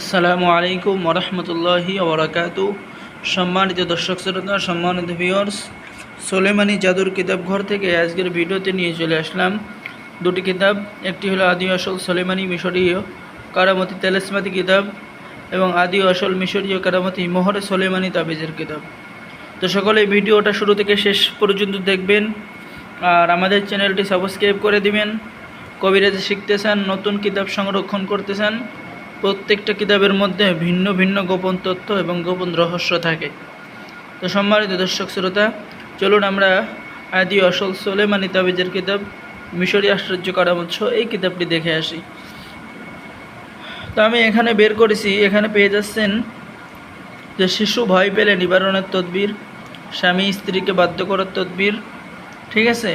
আসসালামু আলাইকুম ওরহমতুল্লাহি ওবরাকাত সম্মানিত দর্শক শ্রোতা, সম্মানিত ভিউয়ার্স সোলেমানি জাদুর কিতাব ঘর থেকে আজকের ভিডিওতে নিয়ে চলে আসলাম। দুটি কিতাব, একটি হলো আদি আসল সোলেমানি মিশরীয় কারামতি তেলেসমাতি কিতাব এবং আদি আসল মিশরীয় কারামতি মোহরে সোলেমানি তাবিজের কিতাব। তো সকলে ভিডিওটা শুরু থেকে শেষ পর্যন্ত দেখবেন আর আমাদের চ্যানেলটি সাবস্ক্রাইব করে দিবেন। কবিরাজ শিখতে চান নতুন কিতাব সংরক্ষণ করতে চান প্রত্যেকটা কিতাবের মধ্যে ভিন্ন ভিন্ন গোপন তথ্য এবং গোপন রহস্য থাকে। তো সম্মানিত দর্শক, শ্রোতা, চলুন আমরা আদি অসল সোলেমানি তাবিজের কিতাব, মিশরি আশ্চর্য কারামৎস এই কিতাবটি দেখে আসি। তো আমি এখানে বের করেছি, এখানে পেয়ে যাচ্ছেন যে শিশু ভয় পেলে নিবারণের তদবির, স্বামী স্ত্রীকে বাধ্য করার তদবির, ঠিক আছে?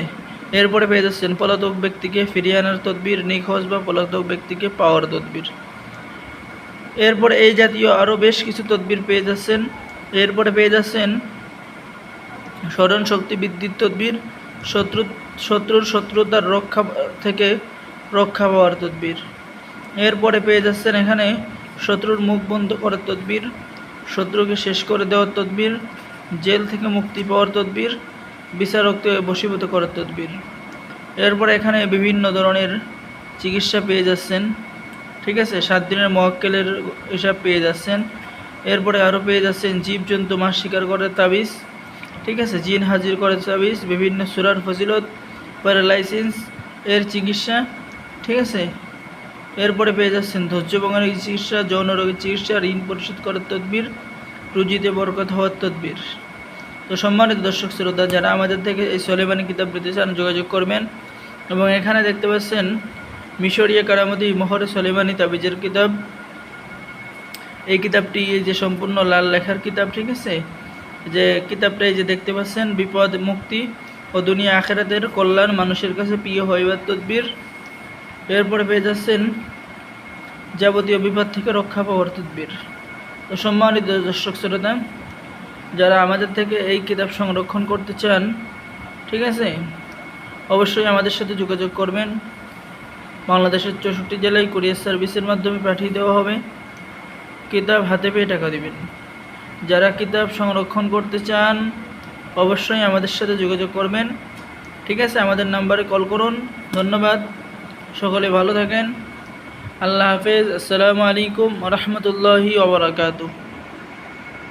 এরপরে পেয়ে যাচ্ছেন পলাতক ব্যক্তিকে ফিরিয়ে আনার তদবির, নিখোঁজ বা পলাতক ব্যক্তিকে পাওয়ার তদবির। এরপরে এই জাতীয় আরও বেশ কিছু তদবির পেয়ে যাচ্ছেন। এরপরে পেয়ে যাচ্ছেন স্মরণ শক্তি বৃদ্ধির তদবির, শত্রু, শত্রুর শত্রুতার রক্ষা থেকে রক্ষা পাওয়ার তদবির। এরপরে পেয়ে যাচ্ছেন এখানে শত্রুর মুখ বন্ধ করার তদবির, শত্রুকে শেষ করে দেওয়ার তদবির, জেল থেকে মুক্তি পাওয়ার তদবির, বিচারককে বশীভূত করার তদবির। এরপরে এখানে বিভিন্ন ধরনের চিকিৎসা পেয়ে যাচ্ছেন। ঠিক আছে, সাত দিনের মহাক্কেলের এসব পেয়ে যাচ্ছেন। এরপরে আরও পেয়ে যাচ্ছেন জীবজন্তু মাছ শিকার করার তাবিজ, ঠিক আছে, জিন হাজির করার তাবিজ, বিভিন্ন সুরার ফজিলত প্যারালাইসিস এর চিকিৎসা, ঠিক আছে। এরপরে পেয়ে যাচ্ছেন ধৈর্য বঙ্গানের চিকিৎসা, যৌন রোগের চিকিৎসা, ঋণ পরিশোধ করার তদবির, রুজিতে বরকত হওয়ার তদবির। তো সম্মানিত দর্শক, শ্রোতা, যারা আমাদের থেকে এই সলেমানি কিতাব পেতে চান, যোগাযোগ করবেন। এবং এখানে দেখতে পাচ্ছেন মিশরীয় কারামতি মোহরে সলেমানি তাবিজের কিতাব। এই কিতাবটি যে সম্পূর্ণ লাল লেখার কিতাব, ঠিক আছে? যে কিতাবটা এই যে দেখতে পাচ্ছেন, বিপদ, মুক্তি ও দুনিয়া আখেরাতের কল্যাণ মানুষের কাছে প্রিয় হইবার তদ্বির। এরপরে পেয়ে যাচ্ছেন যাবতীয় বিপদ থেকে রক্ষা পাওয়ার তদ্বির। তো সম্মানিত দর্শক শ্রোতা, যারা আমাদের থেকে এই কিতাব সংরক্ষণ করতে চান, ঠিক আছে? অবশ্যই আমাদের সাথে যোগাযোগ করবেন। বাংলাদেশের চৌষট্টি জেলায় কুরিয়ার সার্ভিসের মাধ্যমে পাঠিয়ে দেওয়া হবে। কিতাব হাতে পেয়ে টাকা দিবেন। যারা কিতাব সংরক্ষণ করতে চান, অবশ্যই আমাদের সাথে যোগাযোগ করবেন। ঠিক আছে, আমাদের নাম্বারে কল করুন। ধন্যবাদ। সকলে ভালো থাকেন। আল্লাহ হাফেজ। আসসালামু আলাইকুম রহমতুল্লাহি ওবরাকাতু